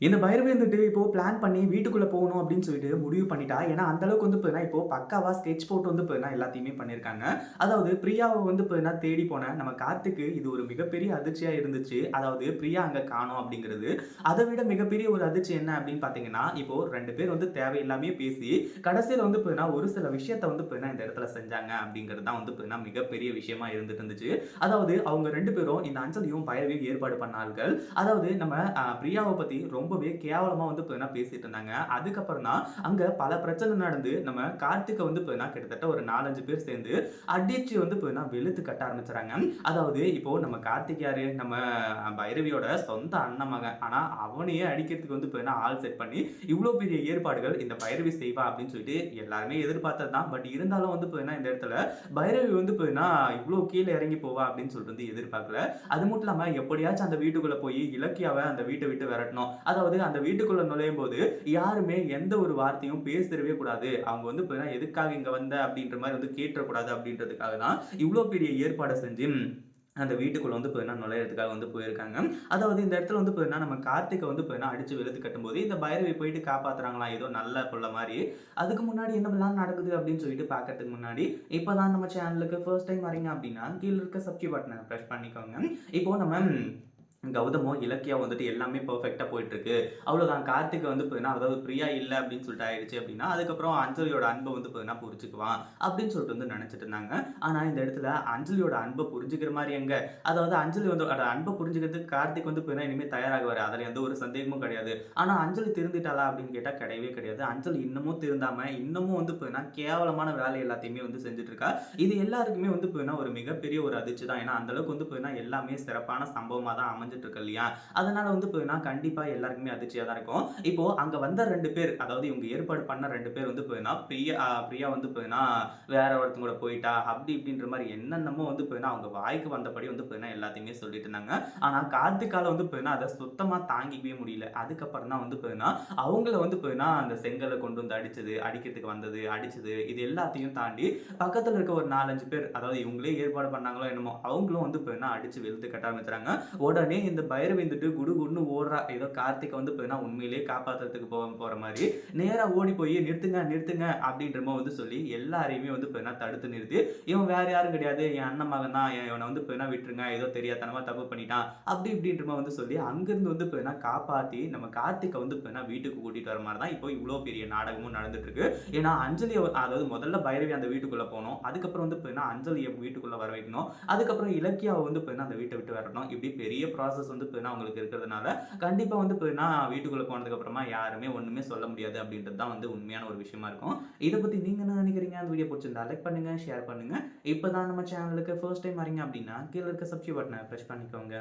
இந்த பைரவி வந்துட்டு இப்போ பிளான் பண்ணி வீட்டுக்குள்ள போகணும் அப்படின்னு சொல்லிட்டு முடிவு பண்ணிட்டா. ஏன்னா, அந்த அளவுக்கு வந்து பார்த்தீங்கன்னா, இப்போ பக்காவா ஸ்கெட்ச் போட்டு வந்து பார்த்தீங்கன்னா, எல்லாத்தையுமே பண்ணியிருக்காங்க. அதாவது பிரியாவை வந்து பார்த்தீங்கன்னா, தேடி போன நம்ம காத்துக்கு இது ஒரு மிகப்பெரிய அதிர்ச்சியா இருந்துச்சு. அதாவது பிரியா அங்க காணும் அப்படிங்கிறது. அதை விட மிகப்பெரிய ஒரு அதிர்ச்சி என்ன அப்படின்னு பார்த்தீங்கன்னா, இப்போ ரெண்டு பேர் வந்து தேவையில்லாமே பேசி, கடைசியில வந்து பார்த்தீங்கன்னா, ஒரு சில விஷயத்த வந்து பார்த்தீங்கன்னா, இந்த இடத்துல செஞ்சாங்க அப்படிங்கிறது தான் வந்து பார்த்தீங்கன்னா, மிகப்பெரிய விஷயமா இருந்துட்டு இருந்துச்சு. அதாவது அவங்க ரெண்டு பேரும் இந்த அஞ்சலியும், பைரவியும் ஏற்பாடு பண்ணார்கள் அதாவது நம்ம பிரியாவை பத்தி ரொம்ப ரொம்பவே கேவலமா வந்து பார்த்தீங்கன்னா, பேசிட்டு இருந்தாங்க. அதுக்கப்புறம் தான் அங்க பல பிரச்சனை நடந்து நம்ம கார்த்திகை வந்து பார்த்தீங்கன்னா, கிட்டத்தட்ட ஒரு 4, 5 பேர் சேர்ந்து அடிச்சு வந்து பார்த்தீங்கன்னா, வெளுத்து கட்ட ஆரம்பிச்சுறாங்க. அதாவது இப்போ நம்ம கார்த்திக் யாரு? நம்ம பைரவியோட சொந்த அண்ணன் மகன். ஆனா அவனையே அடிக்கிறதுக்கு வந்து பார்த்தீங்கன்னா, ஆள் செட் பண்ணி இவ்ளோ பெரிய ஏற்பாடுகள் இந்த பைரவி செய்வா அப்படின்னு சொல்லிட்டு எல்லாருமே எதிர்பார்த்தது தான். பட் இருந்தாலும் வந்து பார்த்தீங்கன்னா, இந்த இடத்துல பைரவி வந்து பார்த்தீங்கன்னா, இவ்ளோ கீழே இறங்கி போவா அப்படின்னு சொல்லிட்டு வந்து எதிர்பார்க்கல. அது மட்டும் இல்லாம எப்படியாச்சும் அந்த வீட்டுக்குள்ள போய் இலக்கியாவை அந்த வீட்டை விட்டு விரட்டணும். அதாவது அந்த வீட்டுக்குள்ள நுழையும்போது யாருமே எந்த ஒரு வார்த்தையும் பேசிடவே கூடாது. அவங்க வந்து இப்போ எதுக்காக இங்க வந்த அப்படின்ற மாதிரி வந்து கேட்டக்கூடாது அப்படின்றதுக்காக தான் இவ்வளோ பெரிய ஏற்பாடை செஞ்சு அந்த வீட்டுக்குள்ள வந்து பார்த்தீங்கன்னா, நுழையிறதுக்காக வந்து போயிருக்காங்க. அதாவது இந்த இடத்துல வந்து பார்த்தீங்கன்னா, நம்ம கார்த்திகை வந்து பார்த்தீங்கன்னா, அடிச்சு வெளுத்து கட்டும்போது இந்த பைரவி போயிட்டு காப்பாத்துறாங்களாம். ஏதோ நல்ல புள்ள மாதிரி அதுக்கு முன்னாடி என்னமெல்லாம் நடக்குது அப்படின்னு சொல்லிட்டு பார்க்கறதுக்கு முன்னாடி, இப்போ தான் நம்ம சேனலுக்கு ஃபர்ஸ்ட் டைம் வரீங்க அப்படின்னா, கீழே இருக்க சப்ஸ்கிரைப் பட்டனை ப்ரெஸ் பண்ணிக்கோங்க. இப்போ நம்ம கௌதமோ இலக்கியா வந்துட்டு எல்லாமே பர்ஃபெக்டாக போயிட்டுருக்கு. அவ்வளோதான் கார்த்திக் வந்து பார்த்தீங்கன்னா, அதாவது பிரியா இல்லை அப்படின்னு சொல்லிட்டு ஆயிடுச்சு அப்படின்னா, அதுக்கப்புறம் அஞ்சலியோட அன்பை வந்து பார்த்தீங்கன்னா, புரிஞ்சுக்குவான் அப்படின்னு சொல்லிட்டு வந்து நினச்சிட்டு இருந்தாங்க. ஆனால் இந்த இடத்துல அஞ்சலியோட அன்பை புரிஞ்சுக்கிற மாதிரி எங்க? அதாவது அஞ்சலி வந்து அட அன்ப புரிஞ்சுக்கிறதுக்கு கார்த்திக் வந்து பார்த்தீங்கன்னா, இனிமேல் தயாராகுவார் அதில் எந்த ஒரு சந்தேகமும் கிடையாது. ஆனால் அஞ்சலி திருந்திட்டாளா அப்படின்னு கேட்டால் கிடையவே கிடையாது. அஞ்சலி இன்னமும் திருந்தாமல் இன்னமும் வந்து பார்த்தீங்கன்னா, கேவலமான வேலை எல்லாத்தையுமே வந்து செஞ்சுட்டு இருக்கா. இது எல்லாருக்குமே வந்து பார்த்தீங்கன்னா, ஒரு மிகப்பெரிய ஒரு அதிர்ச்சி தான். ஏன்னா அந்தளவுக்கு வந்து பார்த்தீங்கன்னா, எல்லாமே சிறப்பான சம்பவமாக தான் அமைஞ்சு அமைஞ்சிட்ருக்கு இல்லையா? அதனால் வந்து பார்த்தீங்கன்னா, கண்டிப்பாக எல்லாருக்குமே அதிர்ச்சியாக தான் இருக்கும். இப்போ அங்கே வந்த ரெண்டு பேர், அதாவது இவங்க ஏற்பாடு பண்ண ரெண்டு பேர் வந்து பார்த்தீங்கன்னா, பிரியா பிரியா வந்து பார்த்தீங்கன்னா, வேற ஒருத்தங்க கூட போயிட்டா, அப்படி இப்படின்ற மாதிரி என்னென்னமோ வந்து பார்த்தீங்கன்னா, அவங்க வாய்க்கு வந்தபடி வந்து பார்த்தீங்கன்னா, எல்லாத்தையுமே சொல்லிட்டு இருந்தாங்க. ஆனால் கார்த்திக்கால வந்து பார்த்தீங்கன்னா, அதை சுத்தமாக தாங்கிக்கவே முடியல. அதுக்கப்புறம் தான் வந்து பார்த்தீங்கன்னா, அவங்கள வந்து பார்த்தீங்கன்னா, அந்த செங்கலை கொண்டு வந்து அடிச்சது, அடிக்கிறதுக்கு வந்தது, அடிச்சது இது எல்லாத்தையும் தாண்டி பக்கத்தில் இருக்க ஒரு 4, 5 பேர், அதாவது இவங்களே ஏற்பாடு பண்ணாங்களோ என்னமோ, அவங்களும் வந்து பார்த்தீங்கன்னா, அடிச்சு வெளுத்து கட்ட ஆரம்பிச்சுறாங்க. உடனே இந்த பைரவி வந்துட்டு குடுகுடுன்னு ஓடுறா. ஏதோ கார்த்திகை வந்து பார்த்தீங்கன்னா, உண்மையிலேயே காப்பாத்துறதுக்கு போக போகிற மாதிரி நேராக ஓடி போய் நிறுத்துங்க, நிறுத்துங்க அப்படின்ற மாதிரி வந்து சொல்லி எல்லாரையுமே வந்து பார்த்தீங்கன்னா, தடுத்து நிறுத்தி, இவன் வேற யாரும் கிடையாது. என் அண்ணன் மகன் தான். இவனை வந்து பார்த்தீங்கன்னா, விட்டுருங்க. ஏதோ தெரியாதனமா தப்பு பண்ணிட்டான். அப்படி இப்படின்ற மாதிரி வந்து சொல்லி, அங்கேருந்து வந்து பார்த்தீங்கன்னா, காப்பாற்றி நம்ம கார்த்திகை வந்து பார்த்தீங்கன்னா, வீட்டுக்கு கூட்டிட்டு வர மாதிரி தான் இப்போ இவ்வளோ பெரிய நாடகமும் நடந்துட்டு இருக்கு. ஏன்னா அஞ்சலி அதாவது முதல்ல பைரவி அந்த வீட்டுக்குள்ள போனோம் அதுக்கப்புறம் வந்து பார்த்தீங்கன்னா, அஞ்சலியை வீட்டுக்குள்ள வர வைக்கணும். அதுக்கப்புறம் இலக்கியாவை வந்து பார்த்தீங்கன்னா, அந்த வீட்டை விட்டு வரணும் இப்படி பெரிய ப்ராசஸ் வந்து பார்த்தீங்கன்னா, அவங்களுக்கு இருக்கிறதுனால, கண்டிப்பா வந்து இப்போ வீட்டுக்குள்ளே போனதுக்கப்புறமா யாருமே ஒண்ணுமே சொல்ல முடியாது அப்படின்றது தான் வந்து உண்மையான ஒரு விஷயமா இருக்கும். இதை பத்தி நீங்க என்ன நினைக்கிறீங்க அந்த வீடியோ பிடிச்சிருந்தா லைக் பண்ணுங்க, ஷேர் பண்ணுங்க. இப்போ தான் நம்ம சேனலுக்கு ஃபர்ஸ்ட் டைம் வரீங்க அப்படின்னா, கீழ இருக்க சப்ஸ்கிரைப் பட்டனை ப்ரெஸ் பண்ணிக்கோங்க.